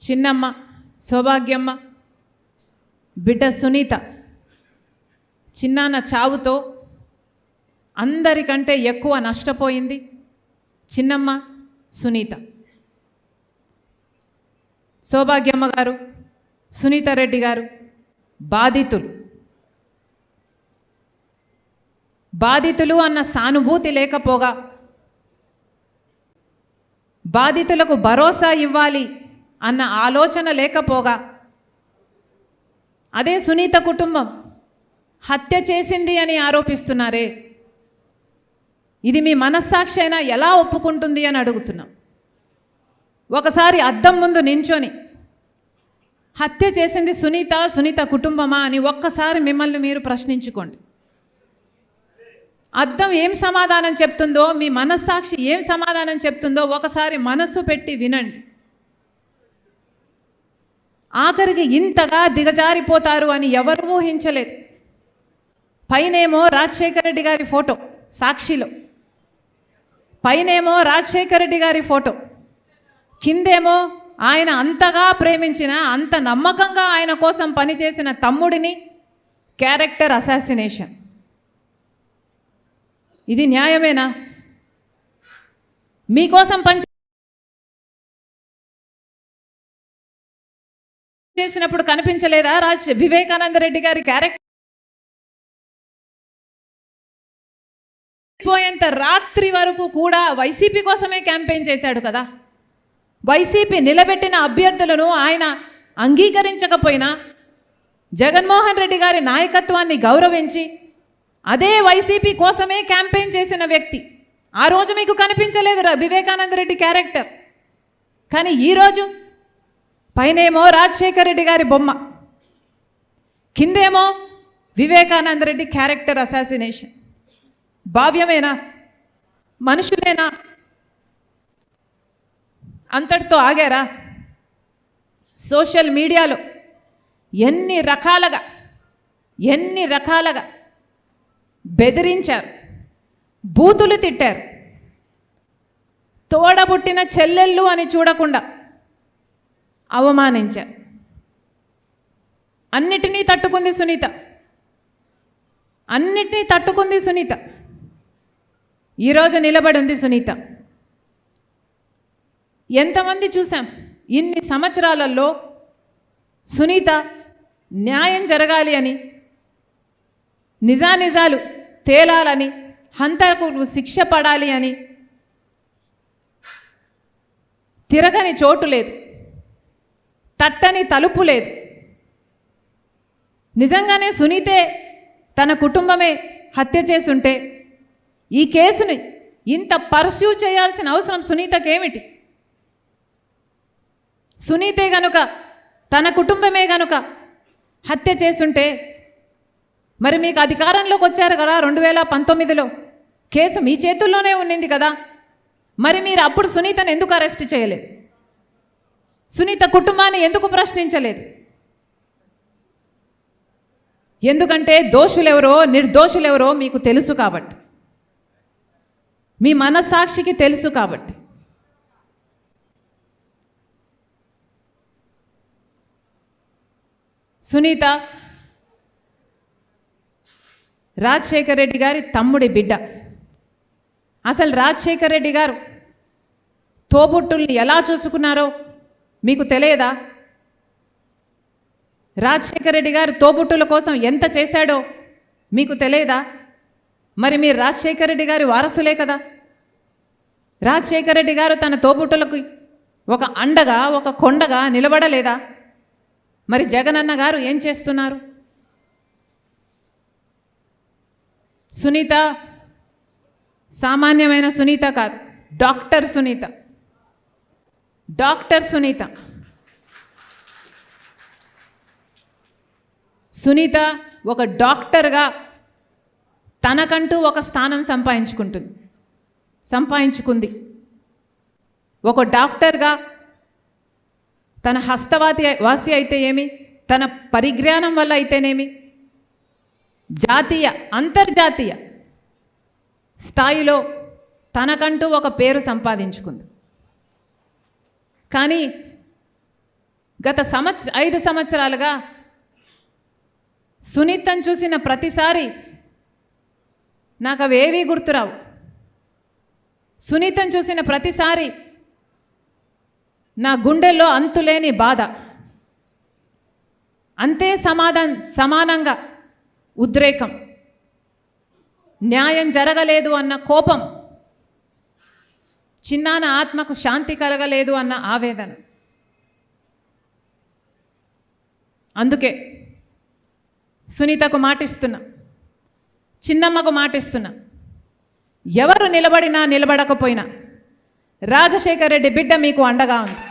చిన్నమ్మ సౌభాగ్యమ్మ బిడ్డ సునీత చిన్నాన్న చావుతో అందరికంటే ఎక్కువ నష్టపోయింది చిన్నమ్మ సునీత. సౌభాగ్యమ్మ గారు సునీత రెడ్డి గారు బాధితులు. బాధితులు అన్న సానుభూతి లేకపోగా బాధితులకు భరోసా ఇవ్వాలి అన్న ఆలోచన లేకపోగా. అదే సునీత కుటుంబం. హత్య చేసింది అని ఆరోపిస్తున్నారే. ఇది మీ మనస్సాక్షి అయినా ఎలా ఒప్పుకుంటుంది అని అడుగుతున్నాం. ఒకసారి అద్దం ముందు నించొని హత్య చేసింది సునీత సునీత కుటుంబమా అని ఒక్కసారి మిమ్మల్ని మీరు ప్రశ్నించుకోండి. అద్దం ఏం సమాధానం చెప్తుందో మీ మనస్సాక్షి ఏం సమాధానం చెప్తుందో ఒకసారి మనస్సు పెట్టి వినండి. ఆఖరికి ఇంతగా దిగజారిపోతారు అని ఎవరు ఊహించలేదు. పైనేమో రాజశేఖర రెడ్డి గారి ఫోటో సాక్షిలో. పైనేమో రాజశేఖర రెడ్డి గారి ఫోటో. కిందేమో ఆయన అంతగా ప్రేమించిన అంత నమ్మకంగా ఆయన కోసం పనిచేసిన తమ్ముడిని క్యారెక్టర్ అసాసినేషన్. ఇది న్యాయమేనా? మీకోసం పని చేసినప్పుడు కనిపించలేదా? రాజ్ వివేకానంద రెడ్డి గారి క్యారెక్టర్? పోయేంత రాత్రి వరకు కూడా వైసీపీ కోసమే క్యాంపెయిన్ చేశాడు కదా. వైసీపీ నిలబెట్టిన అభ్యర్థులను ఆయన అంగీకరించకపోయినా జగన్మోహన్ రెడ్డి గారి నాయకత్వాన్ని గౌరవించి అదే వైసీపీ కోసమే క్యాంపెయిన్ చేసిన వ్యక్తి. ఆ రోజు మీకు కనిపించలేదు రా- వివేకానంద రెడ్డి క్యారెక్టర్. కానీ ఈరోజు పైనేమో రాజశేఖర రెడ్డి గారి బొమ్మ. కిందేమో వివేకానంద రెడ్డి క్యారెక్టర్ అసాసినేషన్. భావ్యమేనా? మనుషులేనా? అంతటితో ఆగారా? సోషల్ మీడియాలో ఎన్ని రకాలుగా ఎన్ని రకాలుగా బెదిరించారు బూతులు తిట్టారు. తోడబుట్టిన చెల్లెళ్ళు అని చూడకుండా అవమానించా. అన్నిటినీ తట్టుకుంది సునీత. అన్నిటినీ తట్టుకుంది సునీత. ఈరోజు నిలబడి ఉంది సునీత. ఎంతమంది చూసాం ఇన్ని సంవత్సరాలలో సునీత న్యాయం జరగాలి అని నిజానిజాలు తేలాలని హంతకు శిక్ష పడాలి అని తిరగని చోటు లేదు. తట్టని తలుపు లేదు. నిజంగానే సునీతే తన కుటుంబమే హత్య చేసుంటే ఈ కేసుని ఇంత పర్స్యూ చేయాల్సిన అవసరం సునీతకేమిటి? సునీతే గనుక తన కుటుంబమే గనుక హత్య చేసుంటే మరి మీకు అధికారంలోకి వచ్చారు కదా రెండు వేల పంతొమ్మిదిలో. కేసు మీ చేతుల్లోనే ఉన్నింది కదా. మరి మీరు అప్పుడు సునీతను ఎందుకు అరెస్ట్ చేయలేదు? సునీత కుటుంబాన్ని ఎందుకు ప్రశ్నించలేదు? ఎందుకంటే దోషులెవరో నిర్దోషులెవరో మీకు తెలుసు కాబట్టి. మీ మనస్సాక్షికి తెలుసు కాబట్టి. సునీత రాజశేఖర్ రెడ్డి గారి తమ్ముడి బిడ్డ. అసలు రాజశేఖర్ రెడ్డి గారు తోబుట్టుల్ని ఎలా చూసుకున్నారో మీకు తెలియదా? రాజశేఖర రెడ్డి గారు తోబుట్టుల కోసం ఎంత చేశాడో మీకు తెలియదా? మరి మీరు రాజశేఖర రెడ్డి గారి వారసులే కదా. రాజశేఖర రెడ్డి గారు తన తోబుట్టులకు ఒక అండగా ఒక కొండగా నిలబడలేదా? మరి జగనన్న గారు ఏం చేస్తున్నారు? సునీత సామాన్యమైన సునీత కాదు డాక్టర్ సునీత. డాక్టర్ సునీత. సునీత ఒక డాక్టర్గా తనకంటూ ఒక స్థానం సంపాదించుకుంటుంది. సంపాదించుకుంది. ఒక డాక్టర్గా తన హస్తవాతి వాసి అయితే ఏమి? తన పరిజ్ఞానం వల్ల అయితేనేమి? జాతీయ అంతర్జాతీయ స్థాయిలో తనకంటూ ఒక పేరు సంపాదించుకుంది. కానీ గత సంవత్సర ఐదు సంవత్సరాలుగా సునీతను చూసిన ప్రతిసారి నాకు అవేవీ గుర్తురావు. సునీతను చూసిన ప్రతిసారి నా గుండెల్లో అంతులేని బాధ. అంతే సమాధాన్ సమానంగా ఉద్రేకం. న్యాయం జరగలేదు అన్న కోపం. చిన్నాన ఆత్మకు శాంతి కలగలేదు అన్న ఆవేదన. అందుకే సునీతకు మాటిస్తున్నా చిన్నమ్మకు మాటిస్తున్నా ఎవరు నిలబడినా నిలబడకపోయినా రాజశేఖర్ రెడ్డి బిడ్డ మీకు అండగా ఉంది.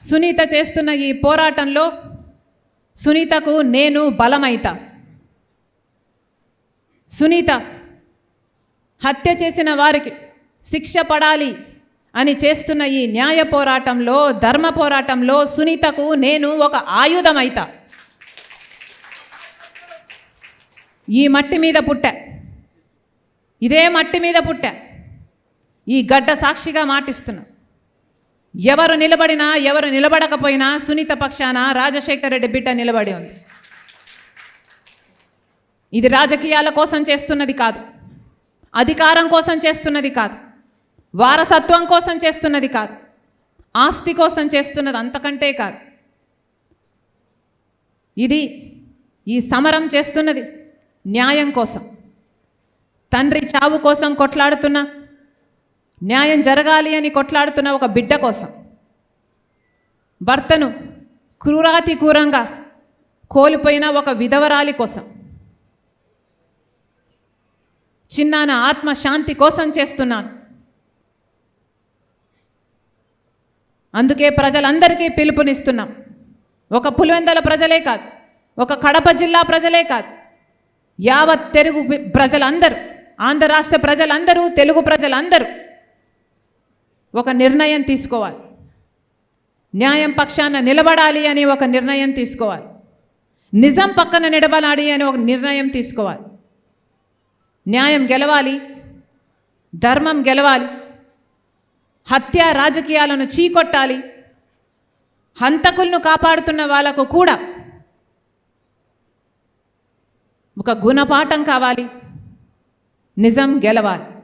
సునీత చేస్తున్న ఈ పోరాటంలో సునీతకు నేను బలమైతా. సునీత హత్య చేసిన వారికి శిక్ష పడాలి అని చేస్తున్న ఈ న్యాయ పోరాటంలో ధర్మ పోరాటంలో సునీతకు నేను ఒక ఆయుధమైతా. ఈ మట్టి మీద పుట్టా. ఇదే మట్టి మీద పుట్టా. ఈ గడ్డ సాక్షిగా మాటిస్తున్నా. ఎవరు నిలబడినా ఎవరు నిలబడకపోయినా సునీత పక్షాన రాజశేఖర రెడ్డి బిడ్డ నిలబడి ఉంది. ఇది రాజకీయాల కోసం చేస్తున్నది కాదు. అధికారం కోసం చేస్తున్నది కాదు. వారసత్వం కోసం చేస్తున్నది కాదు. ఆస్తి కోసం చేస్తున్నది అంతకంటే కాదు. ఇది ఈ సమరం చేస్తున్నది న్యాయం కోసం. తండ్రి చావు కోసం కొట్లాడుతున్న న్యాయం జరగాలి అని కొట్లాడుతున్న ఒక బిడ్డ కోసం. భర్తను క్రూరాతి క్రూరంగా కోల్పోయిన ఒక విధవరాలి కోసం. చిన్నాన ఆత్మ శాంతి కోసం చేస్తున్నాను. అందుకే ప్రజలందరికీ పిలుపునిస్తున్నాం. ఒక పులివెందల ప్రజలే కాదు ఒక కడప జిల్లా ప్రజలే కాదు యావత్ తెలుగు ప్రజలందరూ ఆంధ్ర రాష్ట్ర ప్రజలందరూ తెలుగు ప్రజలందరూ ఒక నిర్ణయం తీసుకోవాలి. న్యాయం పక్షాన నిలబడాలి అని ఒక నిర్ణయం తీసుకోవాలి. నిజం పక్కన నిలబడాలి అని ఒక నిర్ణయం తీసుకోవాలి. న్యాయం గెలవాలి ధర్మం గెలవాలి హత్య రాజకీయాలను చీకొట్టాలి హంతకులను కాపాడుతున్న వాళ్ళకు కూడా ఒక గుణపాఠం కావాలి నిజం గెలవాలి.